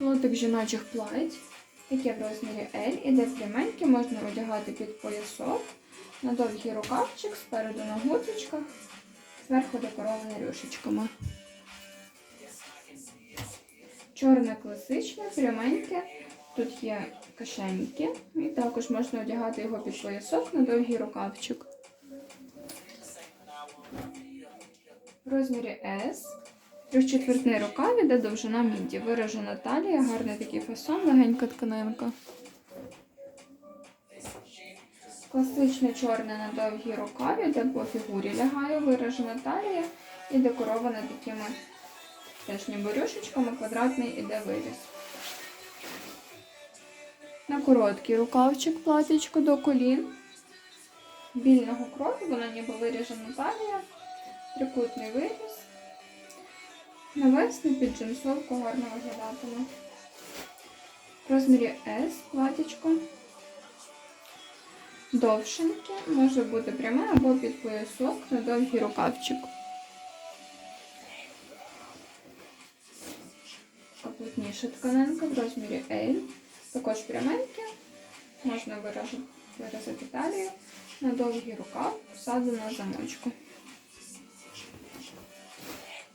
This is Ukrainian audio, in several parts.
Лотик жіночих плать, таке в розмірі L, іде пряменьке, можна одягати під поясок, на довгий рукавчик, спереду на гудзичках, зверху декороване рюшечками. Чорне класичне, пряменьке, тут є кишеньки, і також можна одягати його під поясок на довгий рукавчик. В розмірі S. Трьохчетвертний рукав іде довжина міді. Виражена талія, гарний такий фасон, легенька тканинка. Класичне чорне на довгій рукаві, де по фігурі лягає, виражена талія і декорована такими теж ніби квадратний іде виріз. На короткий рукавчик платічко до колін. Більного кроку, вона ніби виріжена талія, трикутний виріз. Навесну під джинсовку гарно виглядатиме. В розмірі S платічко. Довшеньке, може бути пряме або під поясок на довгий рукавчик. Плотніша тканинка в розмірі L. Також пряменьке. Можна виразити, талію на довгий рукав, всаду на замочку.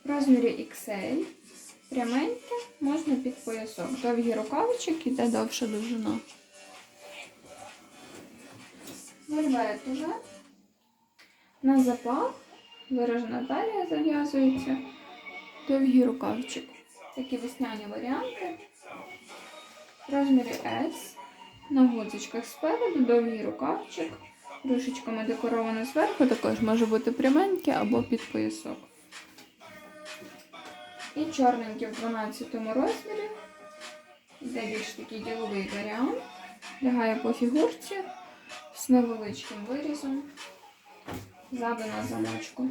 В розмірі XL пряменьке, можна під поясок. Довгий рукавчик іде довша довжина. Вельветове. На запах виражена талія зав'язується. Довгий рукавчик. Такі весняні варіанти. В розмірі S. На гудзичках спереду, довгий рукавчик. Рушечками декоровано зверху, також може бути пряменьке або під поясок. І чорненький в 12 розмірі. Йде більш такий діловий варіант. Лягає по фігурці з невеличким вирізом. Задана замочку.